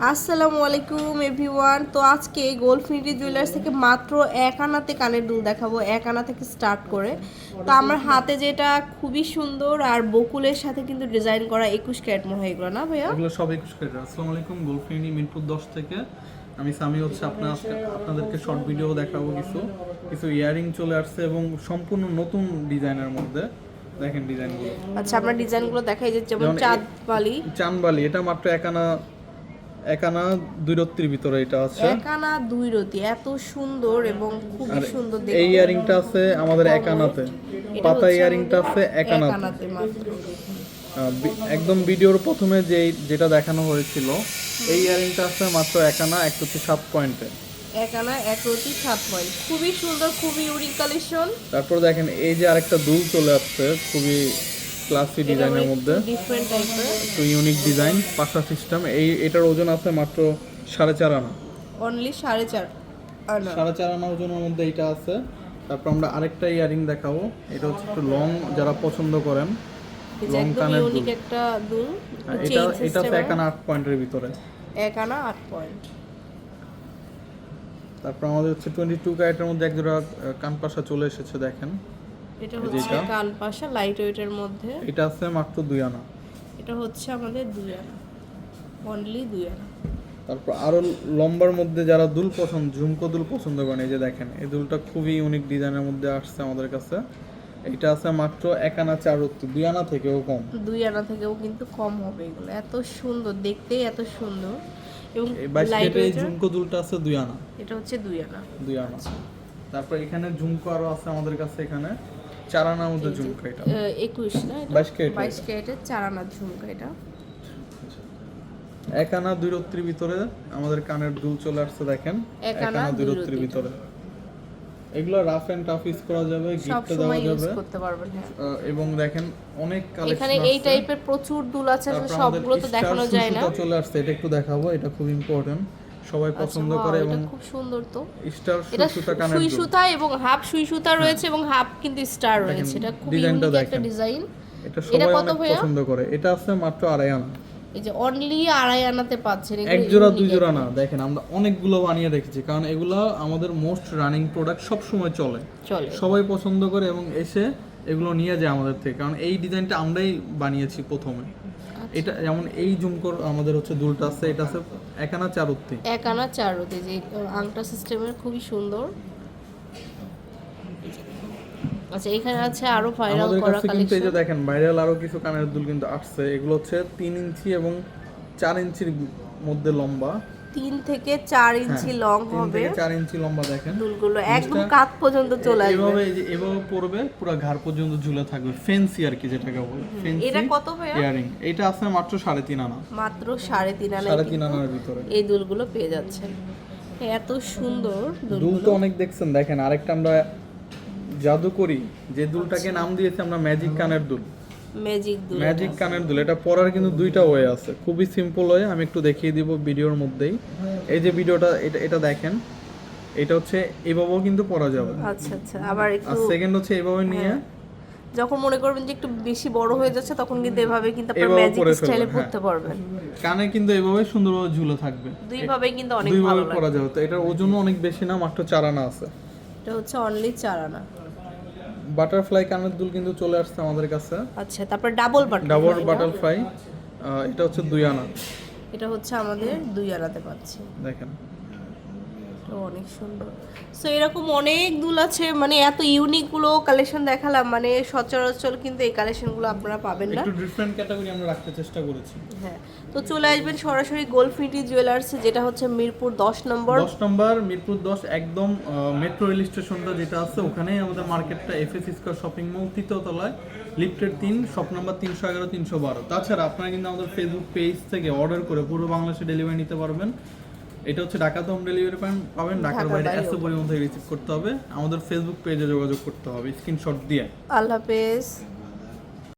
আসসালামু আলাইকুম এভরিওয়ান। তো আজকে গোলফিনিটি জুয়েলার্স থেকে মাত্র এক আনাতে কানের দুল দেখাবো এক আনা থেকে স্টার্ট করে। তো আমার হাতে যেটা খুবই সুন্দর আর বকুলের সাথে কিন্তু ডিজাইন করা একুশ ক্যারেট মনে হয় এগুলো না ভাইয়া? এগুলো সব একুশ ক্যারেট। আসসালামু আলাইকুম গোলফিনি মিরপুর দশ থেকে। আমি সামি হচ্ছে আপনার আজকে আপনাদেরকে শর্ট ভিডিও দেখাবো কিছু। কিছু ইয়ারিং চলে আসছে এবং সম্পূর্ণ নতুন ডিজাইনের মধ্যে। দেখেন ডিজাইনগুলো। আচ্ছা আমরা ডিজাইনগুলো দেখাই যে যেমন যেমন এ- চাঁদ বালি এটা মাত্র একানা একানা দুই ভিতরে এটা আছে। এক আনা দুই রতি এত সুন্দর এবং আর সুন্দর এই ইয়ারিংটা আছে আমাদের একানাতে। পাতা ইয়ারিংটা আছে একানাতে। একদম ভিডিওর প্রথমে যে যেটা দেখানো হয়েছিল এই ইয়ারিংটা আছে মাত্র একানা এক হচ্ছে সাত পয়েন্টে এক আনা এক রতি সাত পয়েন্ট খুবই সুন্দর খুবই ইউনিক কালেকশন তারপর দেখেন এই যে আরেকটা দুল চলে আসছে খুবই ক্লাসি ডিজাইনের মধ্যে। একটু ইউনিক ডিজাইন পাশা সিস্টেম এই এটার ওজন আছে মাত্র সাড়ে চার আনা। অনলি সাড়ে চার আনা। সাড়ে চার আনা ওজনের মধ্যে এটা আছে। তারপর আমরা আরেকটা ইয়ারিং দেখাবো। এটা হচ্ছে একটু লং যারা পছন্দ করেন লং কানের ইউনিক দুল। একটা দুল। এটা এটা এক আনা আট পয়েন্টের ভিতরে। এক আনা আট পয়েন্ট। তারপর আমাদের হচ্ছে টোয়েন্টি টু ক্যারেটের মধ্যে একজোড়া আহ, কানপাশা চলে এসেছে দেখেন। এটা হচ্ছে যেটা? কান পাশা লাইট ওয়েটের মধ্যে। এটা আছে মাত্র দুই আনা। এটা হচ্ছে আমাদের দুই আনা। অনলি দুই আনা। তারপর আরও লম্বার মধ্যে যারা দুল পছন্দ ঝুমকো দুল পছন্দ করেন এই যে দেখেন এই দুলটা খুবই ইউনিক ডিজাইনের মধ্যে আসছে আমাদের কাছে। এটা আছে মাত্র এক আনা চার দুই আনা থেকেও কম। দুই আনা থেকেও কিন্তু কম হবে এগুলো। এত সুন্দর দেখতেই এত সুন্দর। এবং লাইট এই ঝুমকো দুলটা আছে দুই আনা। এটা হচ্ছে দুই আনা। দুই আনা। তারপর এখানে ঝুমকো আরও আছে আমাদের কাছে এখানে। চার আনার মধ্যে ঝুমকো এটা। আহ, একুশ না এটা? বাইশ ক্যারেট বাইশ ক্যারেটের চার আনা ঝুমকা এটা। এক আনা দুই রত্রির ভিতরে আমাদের কানের দুল চলে আসছে দেখেন। এক আনা দুই রত্রির রত্রি। ভিতরে। এগুলো রাফ এন্ড টাফ ইউজ করা যাবে সব গিফটে সময় দেওয়া ইউজ যাবে। করতে পারবেন হ্যাঁ। এবং দেখেন অনেক কালেকশন এখানে এই টাইপের প্রচুর দুল আছে সবগুলো তো দেখানো যায় না। চলে আসছে এটা একটু দেখাবো এটা খুব ইম্পর্টেন্ট সবাই আচ্ছা, পছন্দ করে এবং খুব সুন্দর তো। স্টার সুসুটা কানের সুই সুতা এবং হাফ সুই সুতা রয়েছে এবং হাফ কিন্তু স্টার রয়েছে। এটা খুব ইউনিক একটা ডিজাইন। এটা সবাই অনেক পছন্দ করে। এটা আছে মাত্র আড়াই আনা। এই যে অনলি আড়াই আনাতে পাচ্ছেন এক জোড়া দুই জোড়া। না দেখেন আমরা অনেকগুলো বানিয়ে রেখেছি কারণ এগুলো আমাদের মোস্ট রানিং প্রোডাক্ট সব সময় চলে। চলে। সবাই পছন্দ করে এবং এসে এগুলো নিয়ে যায় আমাদের থেকে কারণ এই ডিজাইনটা আমরাই বানিয়েছি প্রথমে। এটা যেমন এই ঝুমকোর আমাদের হচ্ছে দুলটা আছে এটা আছে একানা চারুত্তি। এক আনা চার রতি যে আংটা সিস্টেমের খুবই সুন্দর। আচ্ছা এখানে আছে আরও ভাইরাল করা কালেকশন কিন্তু এই যে দেখেন ভাইরাল আরও কিছু কানের দুল কিন্তু আসছে। এগুলো হচ্ছে তিন ইঞ্চি এবং চার ইঞ্চির মধ্যে লম্বা। তিন থেকে চার ইঞ্চি লং হবে। চার ইঞ্চি লম্বা দেখেন। দুলগুলো একদম কাত পর্যন্ত চলে আসবে। এভাবে এভাবে পড়বে পুরো ঘাড় পর্যন্ত ঝুলে থাকবে। ফেন্সি আর কি যেটাকে বলে। ফেন্সি এটা কত ভাইয়া? ইয়ারিং এটা আছে মাত্র সাড়ে তিন আনা। মাত্র সাড়ে তিন আনা সাড়ে তিন আনার ভিতরে। এই দুলগুলো পেয়ে যাচ্ছেন। এত সুন্দর দুল তো অনেক দেখছেন। দেখেন আরেকটা আমরা জাদু করি যে দুলটাকে নাম দিয়েছি আমরা ম্যাজিক কানের দুল। ম্যাজিক দুল ম্যাজিক কানের দুল এটা পরার কিন্তু দুইটা ওয়ে আছে। খুবই সিম্পল ওয়ে আমি একটু দেখিয়ে দিব ভিডিওর মধ্যেই। এই যে ভিডিওটা এটা এটা দেখেন এটা হচ্ছে এভাবেও কিন্তু পরা যাবে। আচ্ছা আচ্ছা আবার একটু আর সেকেন্ড হচ্ছে এভাবে নিয়ে যখন মনে করবেন যে একটু বেশি বড় হয়ে যাচ্ছে তখন কিন্তু এভাবে কিন্তু আপনার ম্যাজিক স্টাইলে হ্যাঁ। পড়তে পারবেন। কানে কিন্তু এভাবে সুন্দরভাবে ঝুলে থাকবে। দুই ভাবে কিন্তু অনেক দুই ভালো ভাবে লাগে পরা যাবে। তো এটার ওজনও অনেক বেশি না মাত্র চার আনা আছে। এটা হচ্ছে অনলি চার আনা। বাটারফ্লাই কানের দুল কিন্তু চলে আসছে আমাদের কাছে। আচ্ছা তারপর ডাবল বাটন ডাবল বাটারফ্লাই এটা হচ্ছে দুই আনা। এটা হচ্ছে আমাদের দুই আনাতে পাচ্ছি। দেখেন। অনেক সুন্দর। সো এরকম অনেক দুল আছে মানে এত ইউনিকগুলো কালেকশন দেখালাম মানে সচরাচর কিন্তু এই কালেকশনগুলো আপনারা পাবেন না। একটু ডিফারেন্ট ক্যাটাগরি আমরা রাখতে চেষ্টা করেছি। হ্যাঁ তো চলে আসবেন সরাসরি গোলফিটি জুয়েলার্স যেটা হচ্ছে মিরপুর দশ নম্বর। দশ নম্বর মিরপুর দশ একদম মেট্রো রেল স্টেশনটা যেটা আছে ওখানেই আমাদের মার্কেটটা F S square shopping mall তৃতীয় তলায় লিফটের তিন শপ নাম্বার তিনশো এগারো তিনশো বারো। তাছাড়া আপনারা কিন্তু আমাদের ফেসবুক পেজ থেকে অর্ডার করে পুরো বাংলাদেশে ডেলিভারি নিতে পারবেন। এটা হচ্ছে ঢাকাতে হোম ডেলিভারি পান পাবেন ঢাকার ঢাকার বাইরে এত পরিমাণ থেকে রিসিভ করতে হবে। আমাদের ফেসবুক পেজে যোগাযোগ করতে হবে স্ক্রিনশট দিয়ে। আল্লাহ হাফেজ।